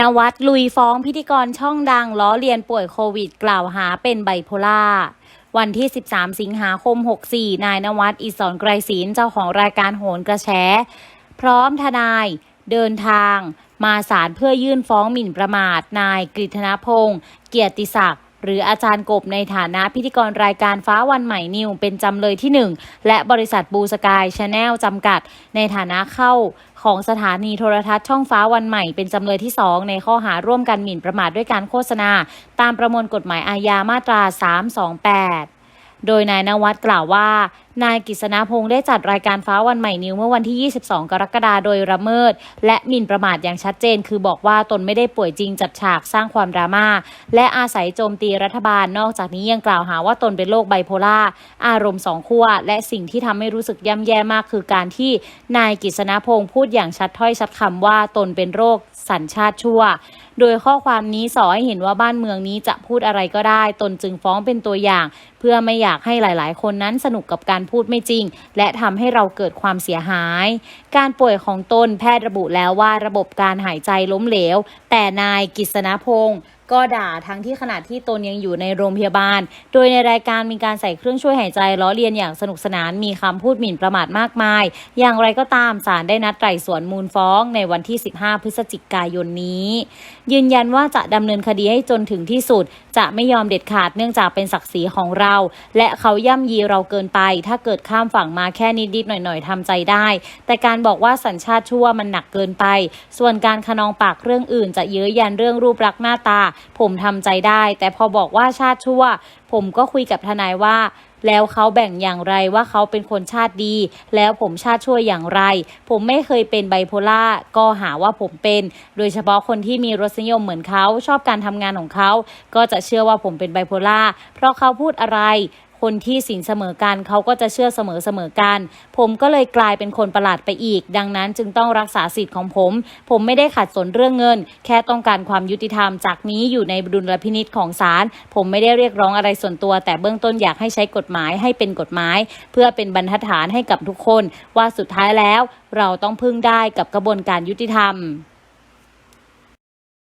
นวัดลุยฟ้องพิธีกรช่องดังล้อเลียนป่วยโควิด กล่าวหาเป็นไบโพล่าวันที่ 13 สิงหาคม 64 นายนวัดอิศรไกรศีลเจ้าของรายการโหนกระแชพร้อมทนายเดินทาง มาศาลเพื่อยื่นฟ้องหมิ่นประมาท นายกฤษณพงศ์เกียรติศักดิ์ หรืออาจารย์กบในฐานะพิธีกรรายการฟ้าวันใหม่นิวเป็นจำเลยที่ 1 และบริษัทบูสกายชาแนลจำกัด ในฐานะเข้าของสถานีโทรทัศน์ช่องฟ้าวันใหม่เป็นจำเลยที่ 2 ในข้อหาร่วมกันหมิ่นประมาทด้วยการโฆษณา ตามประมวลกฎหมายอาญามาตรา 328 โดยนายนวัดกล่าวว่านายกฤษณพงศ์ได้จัดรายการฟ้าวันใหม่นิวเมื่อวันที่ 22 กรกฎาคมโดยระเมิด และหมิ่นประมาทอย่างชัดเจน คือบอกว่าตนไม่ได้ป่วยจริงจัดฉากสร้างความดราม่า และอาศัยโจมตีรัฐบาล นอกจากนี้ยังกล่าวหาว่าตนเป็นโรคไบโพล่าอารมณ์สองขั้วและสิ่งที่ทำให้รู้สึกย่ำแย่มากคือการที่นายกฤษณพงศ์พูดอย่างชัดถ้อยชัดคำว่าตนเป็นโรคสัญชาติชั่ว โดยข้อความนี้สอให้เห็นว่าบ้านเมืองนี้จะพูดอะไรก็ได้ ตนจึงฟ้องเป็นตัวอย่าง เพื่อไม่อยากให้หลาย ๆ คนนั้นสนุกกับการพูดไม่จริง และทำให้เราเกิดความเสียหาย การป่วยของตนแพทย์ระบุแล้วว่าระบบการหายใจล้มเหลว แต่นายกิษณพงศ์ก็ด่าทั้งที่ขณะที่ตนยังอยู่ในโรงพยาบาล โดยในรายการมีการใส่เครื่องช่วยหายใจล้อเลียนอย่างสนุกสนานมีคำพูดหมิ่นประมาทมากมาย อย่างไรก็ตามศาลได้นัดไต่สวนมูลฟ้องในวันที่ 15 พฤศจิกายนนี้ ยืนยันว่าจะดำเนินคดีให้จนถึงที่สุด จะไม่ยอมเด็ดขาดเนื่องจากเป็นศักดิ์ศรีของเรา และเขาย่ำยีเราเกินไป ถ้าเกิดข้ามฝั่งมาแค่นิดๆหน่อยๆทำใจได้ แต่การบอกว่าสัญชาติชั่วมันหนักเกินไป ส่วนการคะนองปากเรื่องอื่น จะเย้ยยันเรื่องรูปลักษณ์หน้าตาผมทำใจได้ แต่พอบอกว่าชาติชั่ว ผมก็คุยกับทนายว่าแล้วเขาแบ่งอย่างไรว่าเขาเป็นคนชาติดี แล้วผมชาติชั่วอย่างไร ผมไม่เคยเป็นไบโพล่าก็หาว่าผมเป็น โดยเฉพาะคนที่มีรสนิยมเหมือนเขาชอบการทำงานของเขา ก็จะเชื่อว่าผมเป็นไบโพล่าเพราะเขาพูดอะไรคนที่สินเสมอกันเขาก็จะเชื่อเสมอเสมอกัน ผมก็เลยกลายเป็นคนประหลาดไปอีก ดังนั้นจึงต้องรักษาสิทธิ์ของผม ผมไม่ได้ขัดสนเรื่องเงิน แค่ต้องการความยุติธรรมจากนี้อยู่ในดุลพินิษของศาลผมไม่ได้เรียกร้องอะไรส่วนตัว แต่เบื้องต้นอยากให้ใช้กฎหมายให้เป็นกฎหมาย เพื่อเป็นบรรทัดฐานให้กับทุกคน ว่าสุดท้ายแล้ว เราต้องพึ่งได้กับกระบวนการยุติธรรม